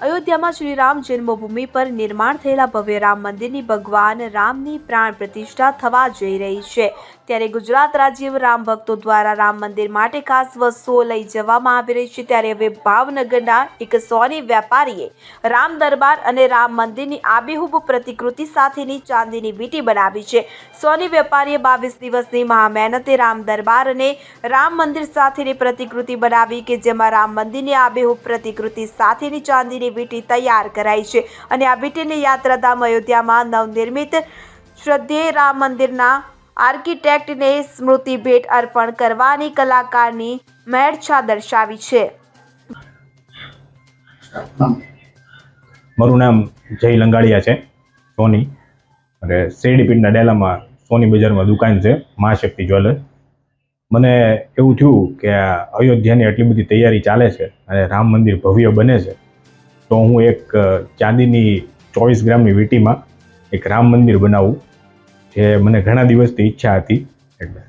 અયોધ્યામાં શ્રી રામ જન્મભૂમિ પર નિર્માણ થયેલા ભવ્ય રામ મંદિરની ભગવાન રામની પ્રાણ પ્રતિષ્ઠા થવા જઈ રહી છે. ત્યારે ગુજરાત રાજ્ય રામ ભક્તો દ્વારા રામ મંદિર માટે ખાસ વસ્તુઓ લઈ જવામાં આવી રહી છે. ત્યારે હવે ભાવનગરના એક સોની વેપારીએ રામ દરબાર અને રામ મંદિરની આબેહૂબ પ્રતિકૃતિ સાથેની ચાંદીની વીંટી બનાવી છે. સોની વેપારીએ બાવીસ દિવસની મહા મહેનતે રામ દરબાર અને રામ મંદિર સાથેની પ્રતિકૃતિ બનાવી કે જેમાં રામ મંદિરની આબેહૂબ પ્રતિકૃતિ સાથેની ચાંદીની વીંટી તૈયાર કરાઈ છે અને આ વીટીની યાત્રાધામ અયોધ્યામાં નવનિર્મિત શ્રદ્ધેય રામ મંદિરના આર્કિટેક્ટને સ્મૃતિ ભેટ અર્પણ કરવાની કલાકારની મહેરછા દર્શાવી છે. મારું નામ જય લંગાડિયા છે, સોની. અને શેરડીપીઠના ડેલામાં સોની બજારમાં દુકાન છે મહાશક્તિ જ્વેલર્સ. મને એવું થયું કે અયોધ્યાની આટલી બધી તૈયારી ચાલે છે અને રામ મંદિર ભવ્ય બને છે. તો હું એક ચાંદીની ચોવીસ ગ્રામની વીંટીમાં એક રામ મંદિર બનાવું જે મને ઘણા દિવસથી ઈચ્છા હતી. એટલે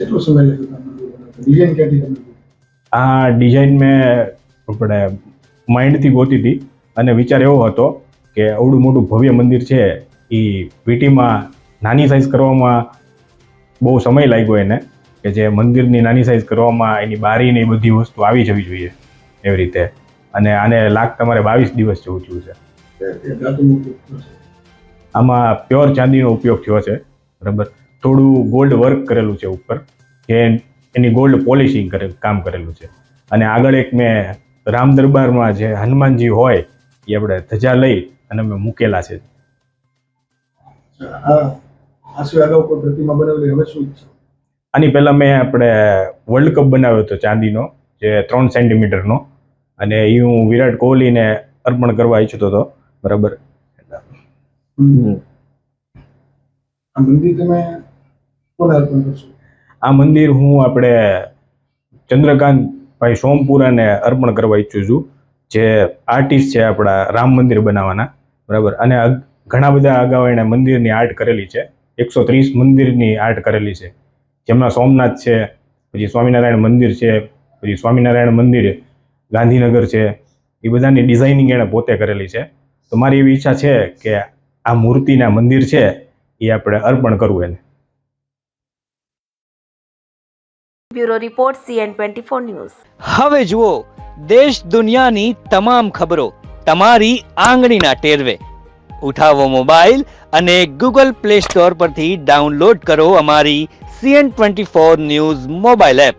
કેટલો સમય ડિઝાઇન ક્યાંથી આ ડિઝાઇન મેં આપણે માઇન્ડથી ગોતી હતી અને વિચાર એવો હતો કે અવડું મોટું ભવ્ય મંદિર છે એ વીટીમાં નાની સાઇઝ કરવામાં બહુ સમય લાગ્યો એને કે જે મંદિરની નાની સાઇઝ કરવામાં એની બારીને એ બધી વસ્તુ આવી જવી જોઈએ એવી રીતે. અને આને લાખ તમારે બાવીસ દિવસ જેવું થયું છે. આમાં પ્યોર ચાંદીનો ઉપયોગ થયો છે બરાબર? થોડું ગોલ્ડ વર્ક કરેલું છે ઉપર જે એની ગોલ્ડ પોલિશિંગ કરે કામ કરેલું છે. અને આગળ એક મેં રામ દરબારમાં જે હનુમાનજી હોય એ આપણે ધજા લઈ અને મેં મૂકેલા છે. આની પહેલાં મેં આપણે વર્લ્ડ કપ બનાવ્યો હતો ચાંદીનો જે ત્રણ સેન્ટીમીટરનો અને એ હું વિરાટ કોહલીને અર્પણ કરવા ઈચ્છતો હતો. બરાબર? આ મંદિર તમે કોને અર્પણ કરશો? આ મંદિર હું આપણે ચંદ્રકાંત ભાઈ સોમપુરાને અર્પણ કરવા ઈચ્છું છું. જે આર્ટિસ્ટ છે આપણા રામ મંદિર બનાવવાના. બરાબર? અને ઘણા બધા અગાઉ એણે મંદિરની આર્ટ કરેલી છે. એકસો ત્રીસ મંદિરની આર્ટ કરેલી છે. જેમાં સોમનાથ છે પછી સ્વામિનારાયણ મંદિર છે પછી સ્વામિનારાયણ મંદિર ગાંધીનગર છે એ બધાની ડિઝાઇનિંગ એણે પોતે કરેલી છે. તો મારી એવી ઈચ્છા છે કે આ મૂર્તિના મંદિર છે એ આપણે અર્પણ કરવું એને. Bureau report CN twenty four news. હવે જુઓ દેશ દુનિયાની તમામ ખબરો તમારી આંગળીના ટેરવે. ઉઠાવો મોબાઈલ અને ગૂગલ પ્લે સ્ટોર પરથી ડાઉનલોડ કરો અમારી CN twenty four news mobile app.